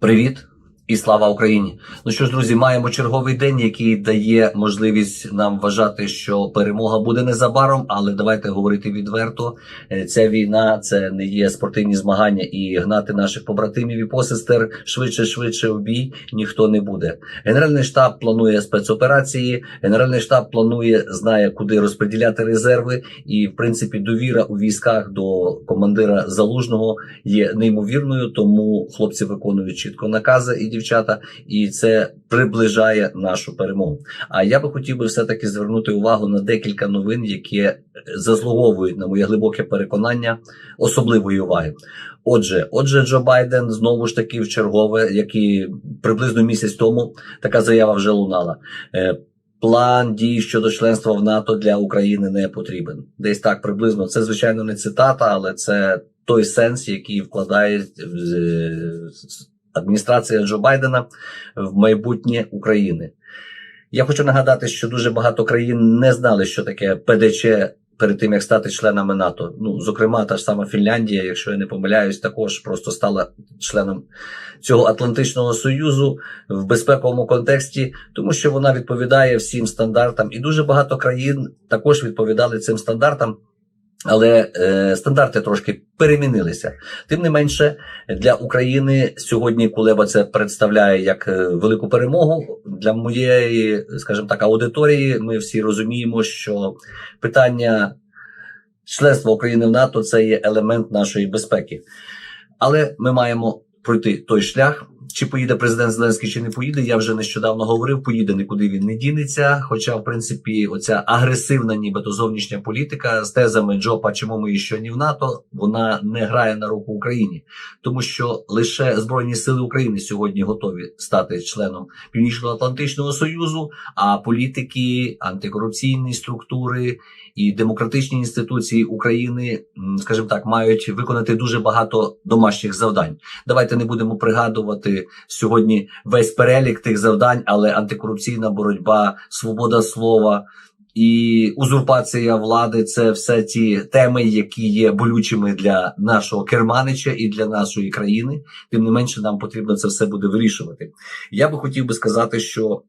Привіт і слава Україні! Ну що ж, друзі, маємо черговий день, який дає можливість нам вважати, що перемога буде незабаром. Але давайте говорити відверто. Е, Ця війна це не є спортивні змагання, і гнати наших побратимів і посестер швидше, швидше в бій ніхто не буде. Генеральний штаб планує спецоперації. Генеральний штаб планує, знає, куди розподіляти резерви, і в принципі довіра у військах до командира залужного є неймовірною, тому хлопці виконують чітко накази і дівчата, і це приближає нашу перемогу. А я би хотів би все таки звернути увагу на декілька новин, які заслуговують на моє глибоке переконання особливої уваги. Отже, отже, Джо Байден знову ж таки в чергове, як і приблизно місяць тому така заява вже лунала. Е, План дій щодо членства в НАТО для України не потрібен. Десь так приблизно. Це звичайно не цитата, але це той сенс, який вкладає е, адміністрація Джо Байдена в майбутнє України. Я хочу нагадати, що дуже багато країн не знали, що таке ПДЧ перед тим, як стати членами НАТО. Ну, зокрема, та ж сама Фінляндія, якщо я не помиляюсь, також просто стала членом цього Атлантичного Союзу в безпековому контексті, тому що вона відповідає всім стандартам, і дуже багато країн також відповідали цим стандартам. Але е, стандарти трошки перемінилися. Тим не менше, для України сьогодні Кулеба це представляє як е, велику перемогу. Для моєї, скажімо так, аудиторії. Ми всі розуміємо, що питання членства України в НАТО це є елемент нашої безпеки. Але ми маємо пройти той шлях. Чи поїде президент Зеленський, чи не поїде, я вже нещодавно говорив. Поїде нікуди він не дінеться. Хоча, в принципі, оця агресивна, нібито зовнішня політика з тезами Джопа, чому ми ще не в НАТО, вона не грає на руку Україні, тому що лише збройні сили України сьогодні готові стати членом Північно-Атлантичного Союзу, а політики, антикорупційні структури і демократичні інституції України, скажімо так, мають виконати дуже багато домашніх завдань. Давайте не будемо пригадувати сьогодні весь перелік тих завдань, але антикорупційна боротьба, свобода слова. І узурпація влади це все ті теми, які є болючими для нашого керманича і для нашої країни. Тим не менше, нам потрібно це все буде вирішувати. Я би хотів би сказати, що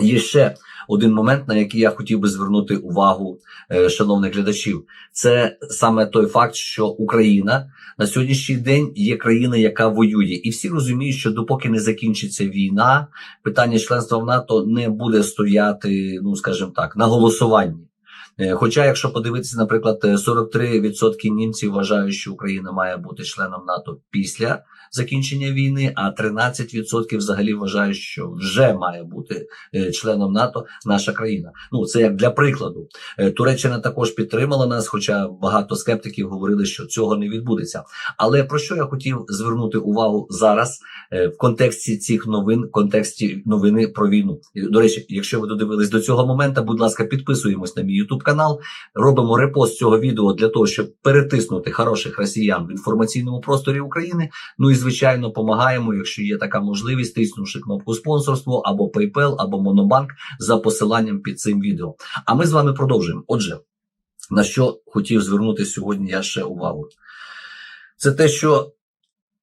є ще один момент, на який я хотів би звернути увагу е, шановних глядачів. Це саме той факт, що Україна на сьогоднішній день є країна, яка воює, і всі розуміють, що допоки не закінчиться війна, питання членства в НАТО не буде стояти, ну скажімо так, на голосуванні. Е, Хоча, якщо подивитися, наприклад, е, 43% німців вважають, що Україна має бути членом НАТО після закінчення війни, а 13% взагалі вважають, що вже має бути е, членом НАТО наша країна. Ну це як для прикладу. Е, Туреччина також підтримала нас, хоча багато скептиків говорили, що цього не відбудеться. Але про що я хотів звернути увагу зараз е, в контексті цих новин, в контексті новини про війну. До речі, якщо ви додивились до цього моменту, будь ласка, підписуємось на мій YouTube канал, робимо репост цього відео для того, щоб перетиснути хороших росіян в інформаційному просторі України. Ну і звичайно, допомагаємо, якщо є така можливість, тиснувши кнопку спонсорство або PayPal, або Монобанк за посиланням під цим відео. А ми з вами продовжуємо. Отже, на що хотів звернути сьогодні я ще увагу. Це те, що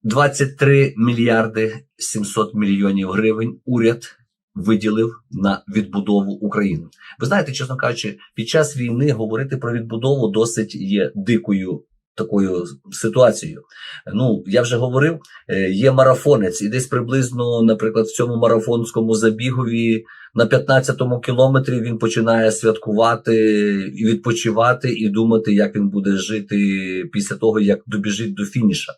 23 мільярди 700 мільйонів гривень уряд виділив на відбудову України. Ви знаєте, чесно кажучи, під час війни говорити про відбудову досить є дикою такою ситуацією. Ну, я вже говорив, е, є марафонець, і десь приблизно, наприклад, в цьому марафонському забігові на 15-му кілометрі він починає святкувати і відпочивати, і думати, як він буде жити після того, як добіжить до фініша.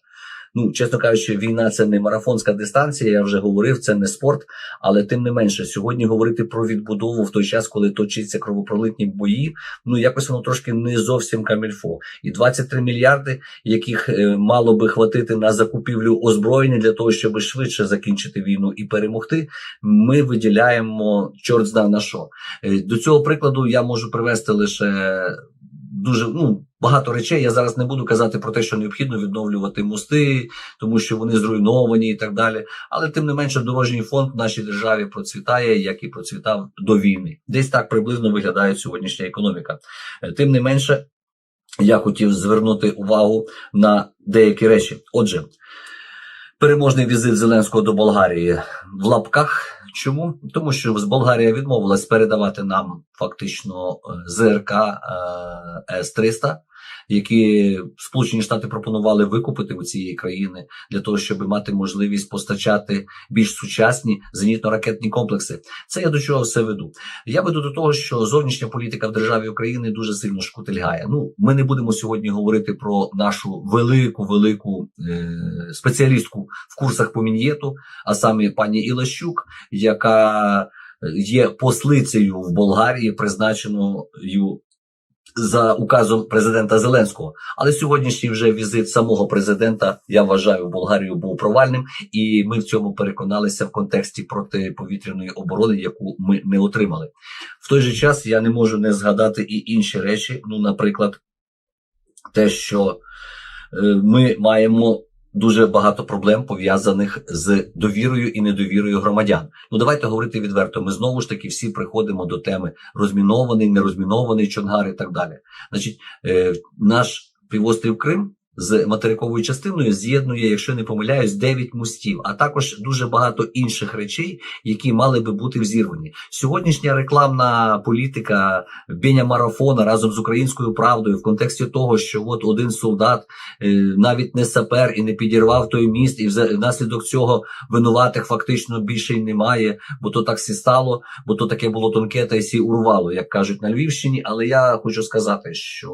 Ну, чесно кажучи, війна це не марафонська дистанція. Я вже говорив, це не спорт. Але тим не менше, сьогодні говорити про відбудову в той час, коли точаться кровопролитні бої, ну якось воно трошки не зовсім камільфо. І 23 мільярди, яких е, мало би хватити на закупівлю озброєння для того, щоб швидше закінчити війну і перемогти. Ми виділяємо чорт зна на що. Е, До цього прикладу я можу привести лише дуже ну. Багато речей я зараз не буду казати про те, що необхідно відновлювати мости, тому що вони зруйновані і так далі. Але тим не менше, дорожній фонд в нашій державі процвітає, як і процвітав до війни. Десь так приблизно виглядає сьогоднішня економіка. Е, Тим не менше, я хотів звернути увагу на деякі речі. Отже, переможний візит Зеленського до Болгарії в лапках. Чому? Тому що з Болгарія відмовилась передавати нам фактично е, ЗРК е, С-300, які Сполучені Штати пропонували викупити у цієї країни для того, щоб мати можливість постачати більш сучасні зенітно-ракетні комплекси. Це я до чого все веду. Я веду до того, що зовнішня політика в державі України дуже сильно шкутильгає. Ну, ми не будемо сьогодні говорити про нашу велику, велику е- спеціалістку в курсах по мін'єту, а саме пані Ілащук, яка є послицею в Болгарії, призначеною за указом президента Зеленського. Але сьогоднішній вже візит самого президента, я вважаю, в Болгарію був провальним, і ми в цьому переконалися в контексті протиповітряної оборони, яку ми не отримали. В той же час я не можу не згадати і інші речі. Ну, наприклад, те, що е, ми маємо. Дуже багато проблем пов'язаних з довірою і недовірою громадян. Ну давайте говорити відверто. Ми знову ж таки всі приходимо до теми розмінований, нерозмінований Чонгар і так далі. Значить, е, наш півострів Крим з материковою частиною з'єднує, якщо не помиляюсь, 9 мостів, а також дуже багато інших речей, які мали би бути взірвані. Сьогоднішня рекламна політика Беня Марафона разом з українською правдою в контексті того, що от один солдат е, навіть не сапер і не підірвав той міст, і внаслідок цього винуватих фактично більше й немає, бо то так всі стало, бо то таке було тонке та й сі урвало, як кажуть на Львівщині. Але я хочу сказати, що.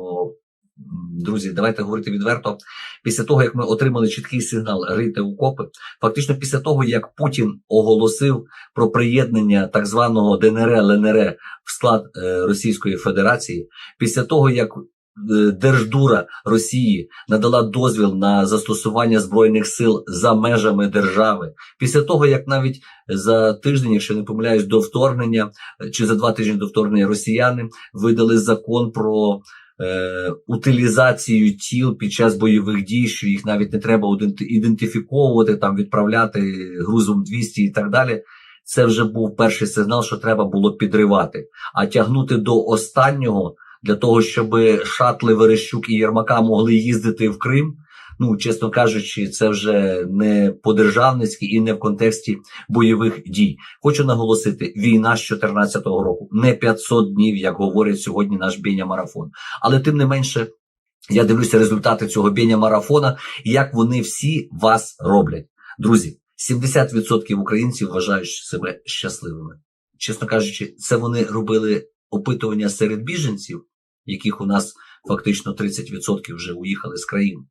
Друзі, давайте говорити відверто. Після того, як ми отримали чіткий сигнал рити окопи, фактично після того, як Путін оголосив про приєднання так званого ДНР ЛНР в склад е, Російської Федерації, після того, як е, Держдура Росії надала дозвіл на застосування збройних сил за межами держави, після того, як навіть за тиждень, якщо не помиляюсь, до вторгнення е, чи за два тижні до вторгнення росіяни видали закон про е, утилізацію тіл під час бойових дій, що їх навіть не треба іденти- ідентифіковувати, там відправляти грузом 200 і так далі. Це вже був перший сигнал, що треба було підривати, а тягнути до останнього для того, щоб шатли Верещук і Єрмака могли їздити в Крим. Ну, чесно кажучи, це вже не по-державницьки і не в контексті бойових дій. Хочу наголосити: війна з 2014 року, не 500 днів, як говорить сьогодні наш бійня марафон. Але тим не менше, я дивлюся результати цього бійня марафона, як вони всі вас роблять. Друзі, 70% українців вважають себе щасливими. Чесно кажучи, це вони робили опитування серед біженців, яких у нас фактично 30% вже уїхали з країни.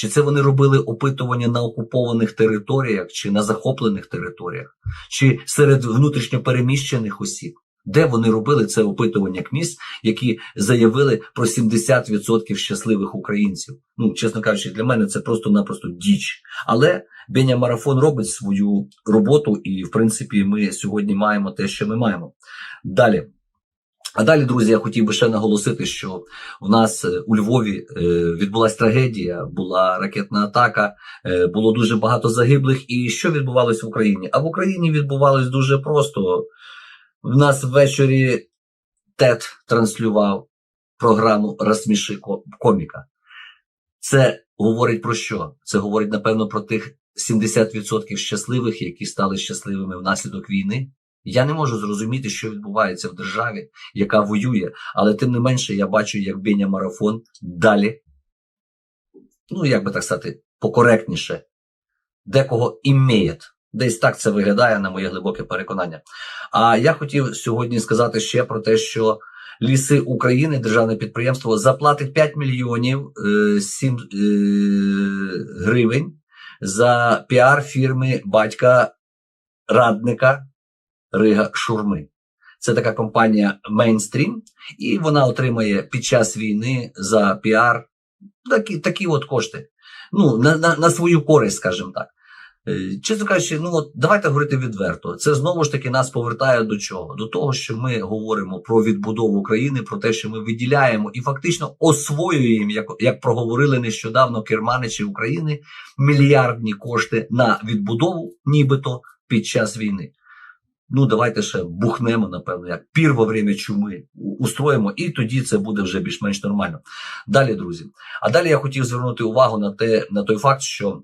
Чи це вони робили опитування на окупованих територіях, чи на захоплених територіях, чи серед внутрішньо переміщених осіб? Де вони робили це опитування КМІС, які заявили про 70% щасливих українців? Ну, чесно кажучи, для мене це просто-напросто діч. Але Беня Марафон робить свою роботу, і в принципі ми сьогодні маємо те, що ми маємо. Далі. А далі, друзі, я хотів би ще наголосити, що в нас е, у Львові е, відбулася трагедія, була ракетна атака, е, було дуже багато загиблих. І що відбувалось в Україні? А в Україні відбувалось дуже просто. В нас ввечері ТЕТ транслював програму Розсміши коміка. Це говорить про що? Це говорить, напевно, про тих 70% щасливих, які стали щасливими внаслідок війни. Я не можу зрозуміти, що відбувається в державі, яка воює, але тим не менше я бачу, як Беня марафон далі, ну як би так сказати, покоректніше, декого імеєт. Десь так це виглядає на моє глибоке переконання. А я хотів сьогодні сказати ще про те, що Ліси України, державне підприємство, заплатить 5 мільйонів е, 7 е, гривень за піар фірми батька радника Рига Шурми. Це така компанія Mainstream, і вона отримає під час війни за піар такі, такі от кошти. Ну, на, на, на свою користь, скажімо так. Е, Чесно кажучи, ну от давайте говорити відверто. Це знову ж таки нас повертає до чого? До того, що ми говоримо про відбудову України, про те, що ми виділяємо і фактично освоюємо, як, як проговорили нещодавно керманичі України, мільярдні кошти на відбудову, нібито під час війни. Ну, давайте ще бухнемо, напевно, як пір во время чуми устроїмо, і тоді це буде вже більш-менш нормально. Далі, друзі. А далі я хотів звернути увагу на те, на той факт, що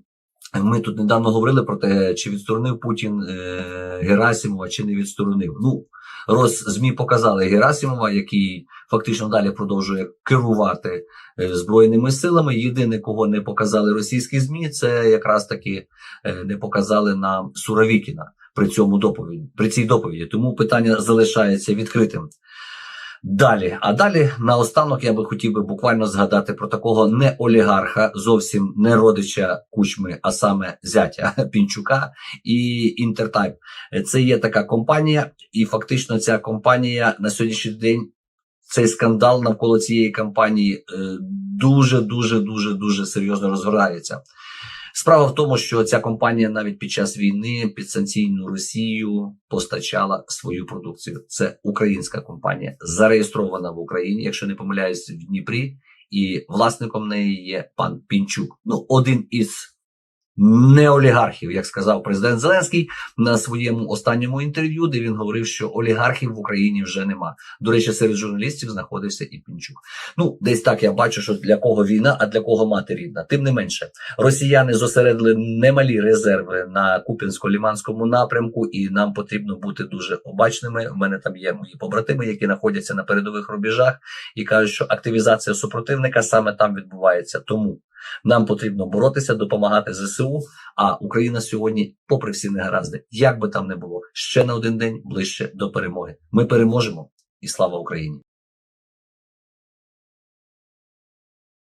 Ми тут недавно говорили про те, чи відсторонив Путін е, Герасимова, чи не відсторонив. Ну, роз ЗМІ показали Герасимова, який фактично далі продовжує керувати е, збройними силами. Єдине, кого не показали російські ЗМІ, це якраз таки е, не показали нам Суровікіна при цьому доповіді, при цій доповіді. Тому питання залишається відкритим. Далі, а далі наостанок я би хотів би буквально згадати про такого не олігарха, зовсім не родича кучми, а саме зятя Пінчука і Інтертайп. Це є така компанія, і фактично ця компанія на сьогоднішній день. Цей скандал навколо цієї компанії дуже дуже дуже дуже серйозно розгорається. Справа в тому, що ця компанія навіть під час війни під санкційну Росію постачала свою продукцію. Це українська компанія, зареєстрована в Україні, якщо не помиляюсь, в Дніпрі, і власником неї є пан Пінчук. Ну, один із неолігархів, як сказав президент Зеленський на своєму останньому інтерв'ю, де він говорив, що олігархів в Україні вже нема. До речі, серед журналістів знаходився і Пінчук. Ну, десь так я бачу, що для кого війна, а для кого мати рідна. Тим не менше, росіяни зосередили немалі резерви на Куп'янсько-Ліманському напрямку, і нам потрібно бути дуже обачними. У мене там є мої побратими, які знаходяться на передових рубежах, і кажуть, що активізація супротивника саме там відбувається. Тому нам потрібно боротися, допомагати ЗСУ. А Україна сьогодні, попри всі негаразди, як би там не було, ще на один день ближче до перемоги. Ми переможемо, і слава Україні!